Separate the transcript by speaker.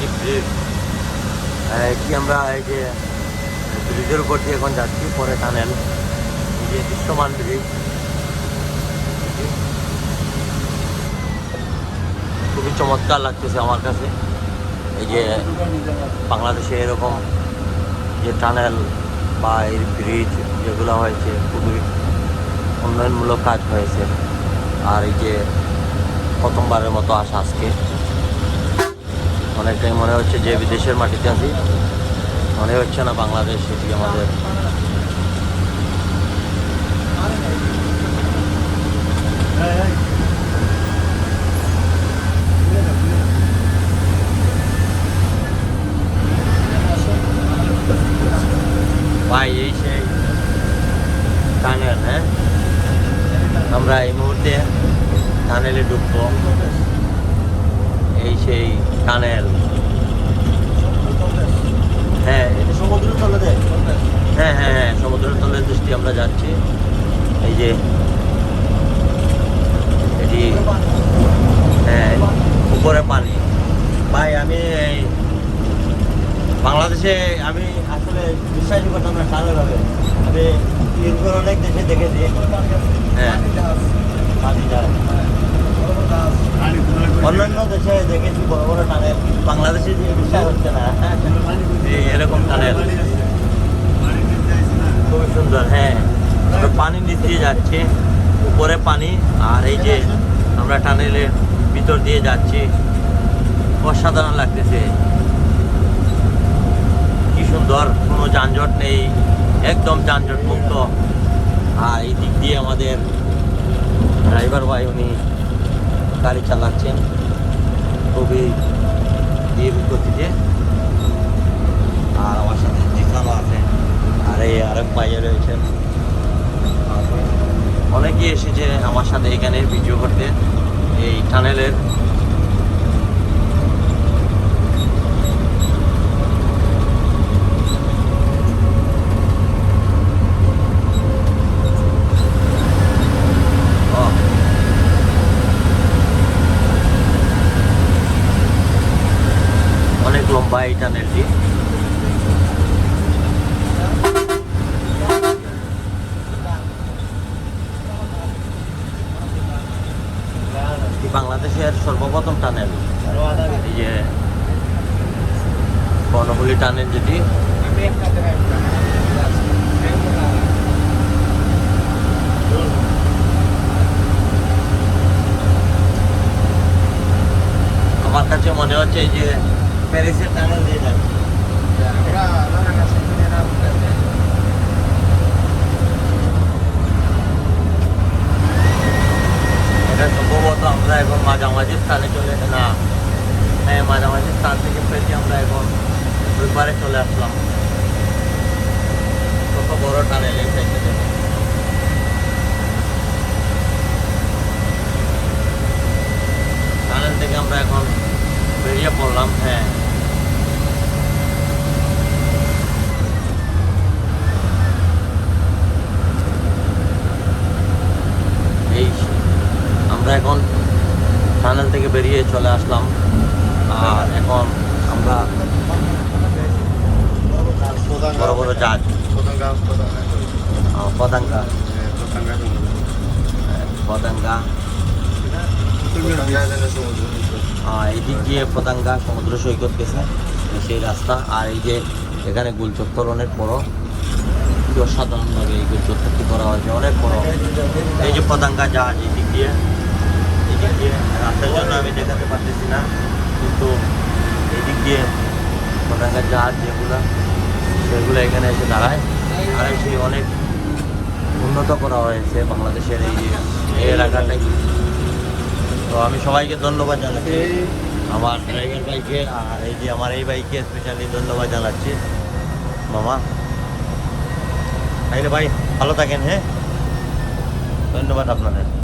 Speaker 1: যে ব্রিজ। কি আমরা এই যে, ব্রিজের উপর দিয়ে এখন যাচ্ছি, পরে টানেল। যে দৃশ্যমান ব্রিজ। খুবই চমৎকার লাগতেছে আমার কাছে। এই যে বাংলাদেশে এরকম যে টানেল বা এই ব্রিজ যেগুলো হয়েছে, খুবই উন্নয়নমূলক কাজ হয়েছে। আর এই যে প্রথমবারের মতো আসা আজকে। অনেকটাই মনে হচ্ছে যে বিদেশের মাটিতে আছি। মনে হচ্ছে না বাংলাদেশ এটি আমাদের ভাই, এই সেই টানেল হ্যাঁ? আমরা এই মুহূর্তে টানেলে ঢুকবো। এই সেই টানেল। হ্যাঁ। এটা সমুদ্র তলে হ্যাঁ হ্যাঁ হ্যাঁ সমুদ্রের তলের দৃষ্টি আমরা যাচ্ছি। এই যে এটি হ্যাঁ উপরে পানি। ভাই, আমি এই বাংলাদেশে আমি আসলে বিশ্বাসই করতাম না টানেল হবে আমি অনেক দেশে দেখেছি। হ্যাঁ। পানি অন্যান্য দেশে দেখেছি বড় বড় টানেল বাংলাদেশে যে বিশ্বাস হচ্ছে না। এরকম টানেল খুবই সুন্দর হ্যাঁ। পানি দিয়ে যাচ্ছি, উপরে পানি, আর এই যে আমরা টানেলের ভিতর দিয়ে যাচ্ছি। অসাধারণ লাগতেছে। কি সুন্দর, কোনো যানজট নেই, একদম যানজট মুক্ত আর এই দিক দিয়ে আমাদের ড্রাইভার ভাই, উনি গাড়ি চালাচ্ছেন। খুবই ধীর গতিতে। আর আমার সাথে দেখানো আছে। আর এই আরেক ভাইয়া রয়েছেন অনেকেই এসেছে আমার সাথে এখানে ভিডিও করতে। এই টানেলের অনেক লম্বা এই টানেলটি এটি বাংলাদেশের সর্বপ্রথম টানেল এই যে বর্ণমূলী টানেল যেটি আমার কাছে মনে হচ্ছে এই যে প্যারিসের টানেল দিয়ে এটা সম্ভবত আমরা এখন মাঝামাঝি স্থানে চলে না হ্যাঁ মাঝামাঝি স্থান থেকে পেয়েছি আমরা এখন। ওই চলে আসলাম। কত বড় টানেল এই সাইডে। টানেল আমরা এখন বেরিয়ে পড়লাম হ্যাঁ এই আমরা এখন টানেল থেকে বেরিয়ে চলে আসলাম। আর এখন আমরা বড় বড় জাহাজ। আহ, পতাঙ্গা। পতাঙ্গা। আহ, এই দিক দিয়ে পতাঙ্গা সমুদ্র সৈকত গেছে সেই রাস্তা। আর এই যে এখানে গুলচত্বর অনেক বড় কি অসাধারণভাবে এই গুলচত্বরটি করা হয়েছে অনেক বড়। এই যে পতাঙ্গা জাহাজ এই দিক দিয়ে। রাস্তার জন্য আমি পারতেছি না, কিন্তু এই দিক দিয়ে জাহাজ এখানে এসে দাঁড়ায়। আর অনেক উন্নত করা হয়েছে বাংলাদেশের এই তো আমি সবাইকে ধন্যবাদ জানাচ্ছি, আমার ড্রাইভার বাইকে আর এই যে আমার এই বাইকে স্পেশালি ধন্যবাদ মামা। ভাই, ভালো থাকেন হ্যাঁ? ধন্যবাদ আপনাদের।